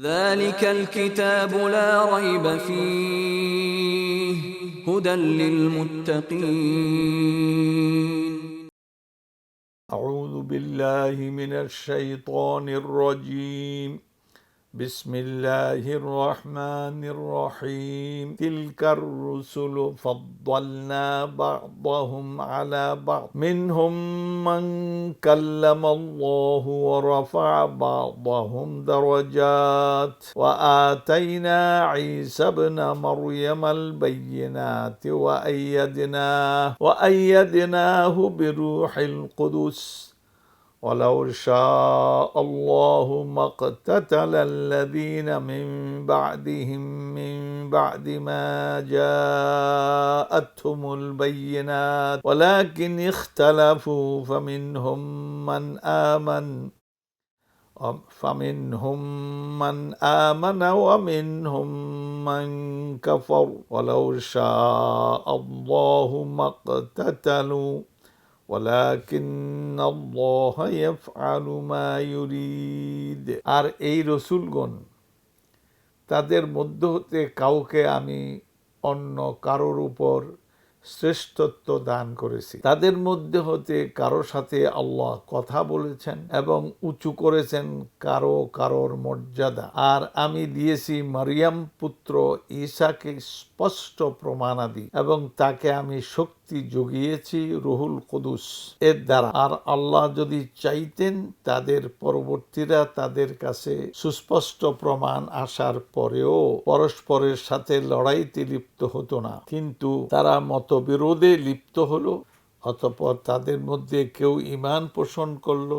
ذلك الكتاب لا ريب فيه هدى للمتقين. أعوذ بالله من الشيطان الرجيم. بسم الله الرحمن الرحيم. تلك الرسل فضلنا بعضهم على بعض. منهم من كلم الله ورفع بعضهم درجات. وآتينا عيسى ابن مريم البينات وأيدناه وأيدناه بروح القدس. ولو شاء الله ما اقتتل الذين من بعدهم من بعد ما جاءتهم البينات ولكن اختلفوا فمنهم من آمن فمنهم من آمن ومنهم من كفر ولو شاء الله ما اقتتلوا. আর এই রসুলগণ তাদের মধ্য হতে কাউকে আমি অন্য কারোর উপর শ্রেষ্ঠত্ব দান করেছি। তাদের মধ্যে হতে কারও সাথে আল্লাহ কথা বলেছেন এবং উঁচু করেছেন কারও কারোর মর্যাদা। আর আমি দিয়েছি মারিয়াম পুত্র ঈশাকে স্পষ্ট প্রমাণাদি এবং তাকে আমি শক্তি জুগিয়েছি রুহুল কুদুস। এর দ্বারা আর আল্লাহ যদি চাইতেন তাদের পরবর্তীরা তাদের কাছে সুস্পষ্ট প্রমাণ আসার পরেও পরস্পরের সাথে লড়াইতে লিপ্ত হতো না। কিন্তু তারা মতবিরোধে লিপ্ত হলো, অতপর তাদের মধ্যে কেউ ইমান পোষণ করল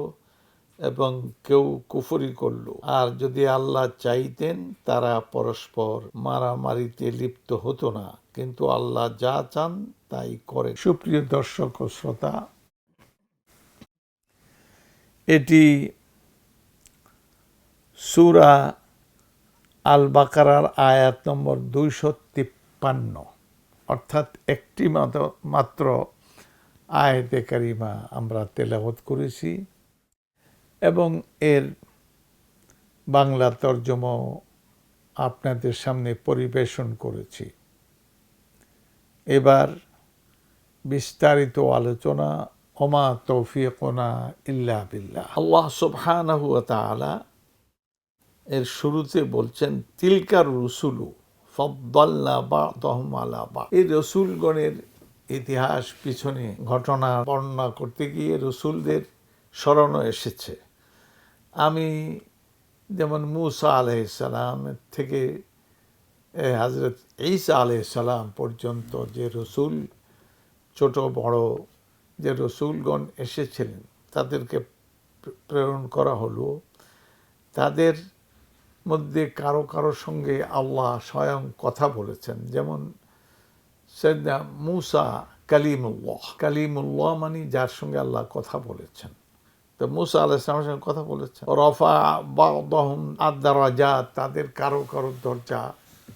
এবং কেউ কুফরি করল। আর যদি আল্লাহ চাইতেন, তারা পরস্পর মারামারিতে লিপ্ত হতো না। কিন্তু আল্লাহ যা চান, তাই করে। সুপ্রিয় দর্শক ও শ্রোতা, এটি সুরা আল বাকারার আয়াত নম্বর দুইশো তিপ্পান্ন। অর্থাৎ একটি মাত্র- আয়াতে কারিমা আমরা তেলাওয়াত করেছি এবং এর বাংলা তর্জমাও আপনাদের সামনে পরিবেশন করেছি। এবার বিস্তারিত আলোচনা, ওমা তৌফিকনা ইল্লা বিল্লাহ। আল্লাহ সুবহানাহু তাআলা এর শুরুতে বলছেন, তিলকার রসুলু ফদ্দাল্লা বা তহমালা বা এই রসুলগণের ইতিহাস পিছনে ঘটনা বর্ণনা করতে গিয়ে রসুলদের স্মরণও এসেছে। আমি যেমন মুসা আলাইসালাম থেকে হজরত ঈসা আলাইসালাম পর্যন্ত যে রসুল, ছোট বড় যে রসুলগণ এসেছিলেন, তাদেরকে প্রেরণ করা হলো। তাদের মধ্যে কারও কারও সঙ্গে আল্লাহ স্বয়ং কথা বলেছেন। যেমন সৈয়দনা মুসা কালিমুল্লাহ। কালিমুল্লাহ মানে যার সঙ্গে আল্লাহ কথা বলেছেন। তো মুসা আল্লাহ সঙ্গে কথা বলেছেন। রফা বাদহম আদারাজা তাদের কারও কারও দরজা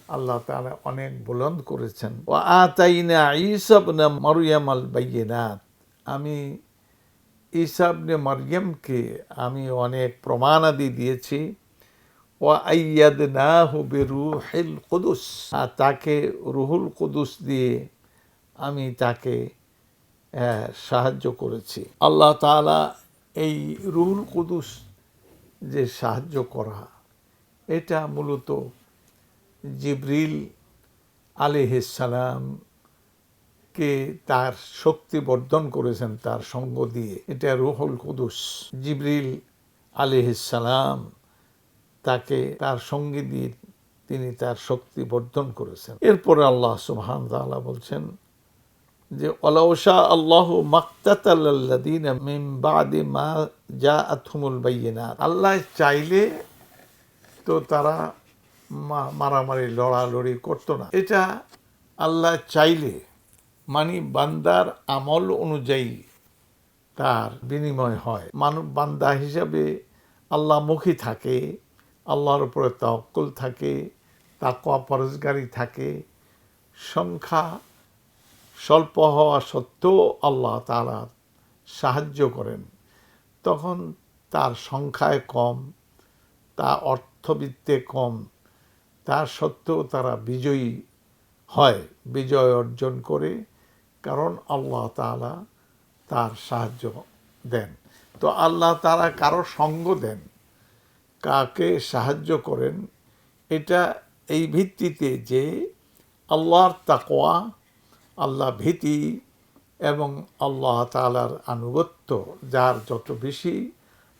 আল্লাহ তাআলা অনেক বুলন্দ করেছেন। ও আতাইনা ইসাবনা মারিয়াম আল বাইয়িনাত আমি ইসাবনে মারিয়ামকে আমি অনেক প্রমাণাদি দিয়েছি। কুদুস। আর তাকে রুহুল কুদুস দিয়ে আমি তাকে সাহায্য করেছি। আল্লাহ তাআলা এই রুহুল কুদুস যে সাহায্য করা, এটা মূলত জিব্রিল আলিহিসালাম কে তার শক্তি বর্ধন করেছেন তার সঙ্গ দিয়ে। এটা রুহুল কুদুস, জিবরিল আলিহিসালাম তাকে তার সঙ্গে দিয়ে তিনি তার শক্তি বর্ধন করেছেন। এরপরে আল্লাহ সুবহান তাআলা বলছেন যে অলাউশা আল্লাহ মাক্তাতাল্লাদিন মিন বাদি মা যা আথুমুল আল্লাহ চাইলে তো তারা মারামারি, লড়ালড়ি করতো না। এটা আল্লাহ চাইলে মানে বান্দার আমল অনুযায়ী তার বিনিময় হয়। মানব বান্দা হিসাবে আল্লাহমুখী থাকে আল্লাহর উপরে তওয়াক্কুল থাকে, তাকওয়া পরজগারি থাকে, সংখ্যা স্বল্প হওয়া সত্ত্বেও আল্লাহ তাআলা সাহায্য করেন। তখন তার সংখ্যায় কম তা অর্থবিত্তে কম তা সত্ত্বেও তারা বিজয়ী হয়, বিজয় অর্জন করে, কারণ আল্লাহ তাআলা তার সাহায্য দেন। তো আল্লাহ তারা কারও সঙ্গ দেন। কাকে সাহায্য করেন এটা এই ভিত্তিতে যে আল্লাহর তাকওয়া আল্লাহ ভীতি এবং আল্লাহ তাআলার আনুগত্য যার যত বেশি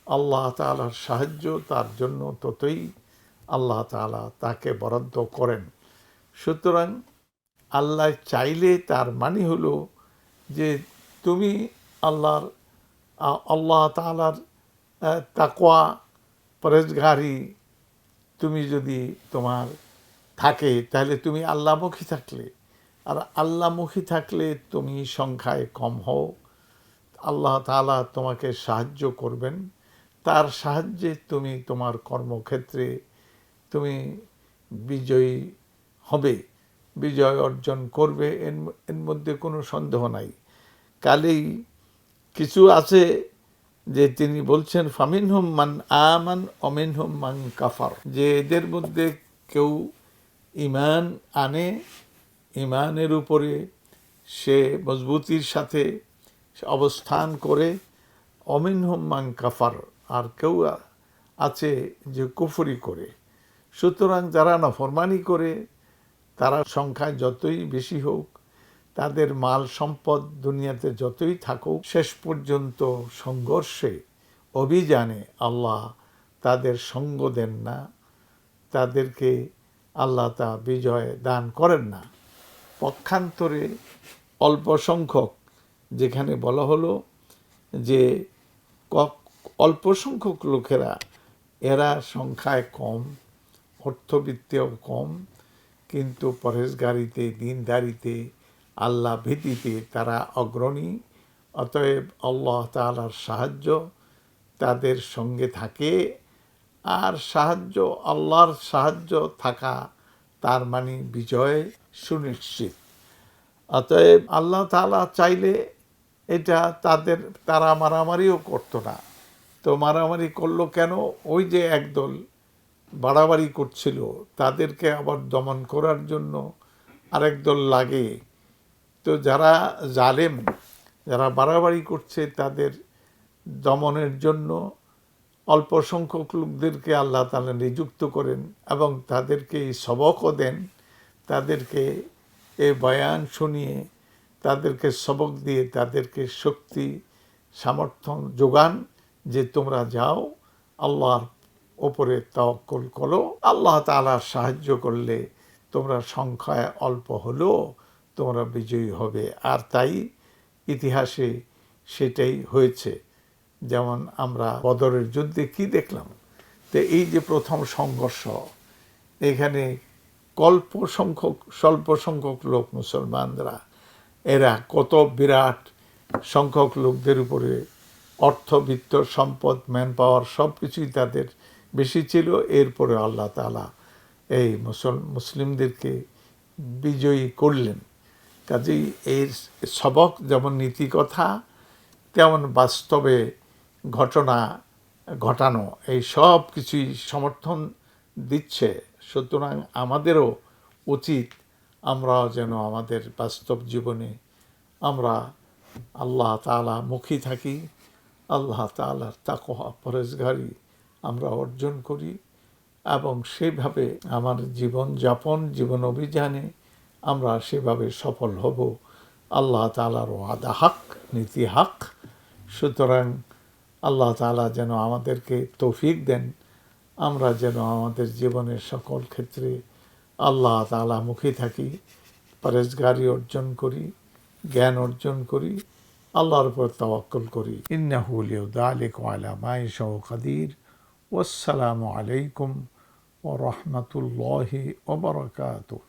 আল্লাহ তাআলার সাহায্য তার জন্য ততই আল্লাহ তাআলা তাকে বরাদ্দ করেন। সুতরাং আল্লাহ চাইলে তার মানে হলো যে তুমি আল্লাহর আল্লাহ তাআলার আহ, তাকওয়া পরেজগারি তুমি যদি তোমার থাকে, তাহলে তুমি আল্লাহমুখী থাকলে। আর আল্লাহমুখী থাকলে তুমি সংখ্যায় কম হও। আল্লাহ তাআলা তোমাকে সাহায্য করবেন। তার সাহায্যে তুমি তোমার কর্মক্ষেত্রে তুমি বিজয়ী হবে, বিজয় অর্জন করবে এর মধ্যে কোনো সন্দেহ নাই। কালেই কিছু আছে যে তিনি বলছেন ফামিন হুম মান আমান অমিন হুম মান কাফার। যে এদের মধ্যে কেউ ইমান আনে ইমানের উপরে সে মজবুতির সাথে অবস্থান করে অমিন হুম মান কাফার। আর কেউ আছে যে কুফরি করে। সুতরাং যারা নফরমানি করে, তারা সংখ্যায় যতই বেশি হোক তাদের মাল সম্পদ দুনিয়াতে যতই থাকুক, শেষ পর্যন্ত সংঘর্ষে, অভিযানে আল্লাহ তাদের সঙ্গ দেন না। তাদেরকে আল্লাহ তা বিজয় দান করেন না। পক্ষান্তরে অল্প সংখ্যক, যেখানে বলা হলো যে অল্প সংখ্যক লোকেরা, এরা সংখ্যায় কম, অর্থবিত্তেও কম, কিন্তু পরেশগারিতে দিনদারিতে আল্লাহ ভীতিতে তারা অগ্রণী, অতএব আল্লাহ তাআলার সাহায্য তাদের সঙ্গে থাকে। আর সাহায্য, আল্লাহর সাহায্য থাকা তার মানে বিজয় সুনিশ্চিত। অতএব আল্লাহ তাআলা চাইলে এটা তাদের, তারা মারামারিও করতো না। তো মারামারি করল কেন? ওই যে একদল বাড়াবাড়ি করছিল, তাদেরকে আবার দমন করার জন্য আরেক দল লাগে। তো যারা জালেম, যারা বাড়াবাড়ি করছে তাদের দমনের জন্য অল্প সংখ্যক লোকদেরকে আল্লাহ তাআলা নিযুক্ত করেন এবং তাদেরকে এই সবকও দেন। তাদেরকে এ বয়ান শুনিয়ে, তাদেরকে সবক দিয়ে তাদেরকে শক্তি সমর্থন যোগান যে তোমরা যাও, আল্লাহর ওপরে তওয়াক্কুল করো। আল্লাহ তাআলার সাহায্য করলে তোমরা সংখ্যায় অল্প হলেও তোমরা বিজয়ী হবে। আর তাই ইতিহাসে সেটাই হয়েছে। যেমন আমরা বদরের যুদ্ধে কি দেখলাম? তো এই যে প্রথম সংঘর্ষ, এখানে কল্প সংখ্যক, স্বল্প সংখ্যক লোক মুসলমানরা, এরা কত বিরাট সংখ্যক লোকদের উপরে অর্থবিত্ত সম্পদ ম্যান পাওয়ার সব কিছুই তাদের বেশি ছিল। এরপরে আল্লাহ তাআলা এই মুসল, মুসলিমদেরকে বিজয়ী করলেন। কাজেই এর সবক যেমন নীতি কথা তেমন বাস্তবে ঘটনা ঘটানো। এই সব কিছুই সমর্থন দিচ্ছে। সুতরাং আমাদেরও উচিত আমরাও যেন আমাদের বাস্তব জীবনে আমরা আল্লাহ তাআলা মুখী থাকি, আল্লাহ তাআলার তাকওয়া পরেজগারি আমরা অর্জন করি এবং সেভাবে আমার জীবন যাপন জীবন অভিযানে আমরা সেভাবে সফল হব। আল্লাহ তাআলার ওয়াদা হাক, নীতি হাক। সুতরাং আল্লাহ তাআলা যেন আমাদেরকে তৌফিক দেন। আমরা যেন আমাদের জীবনের সকল ক্ষেত্রে আল্লাহ তাআলা মুখী থাকি পরেজগারি অর্জন করি, জ্ঞান অর্জন করি, আল্লাহর উপর তাওয়াক্কুল করি। ইন্নাহু লিউযালিক আলা মা ইয়াশাউ কাদির। ওয়াসসালামু আলাইকুম ওয়া রাহমাতুল্লাহি ওয়া বারাকাতুহু।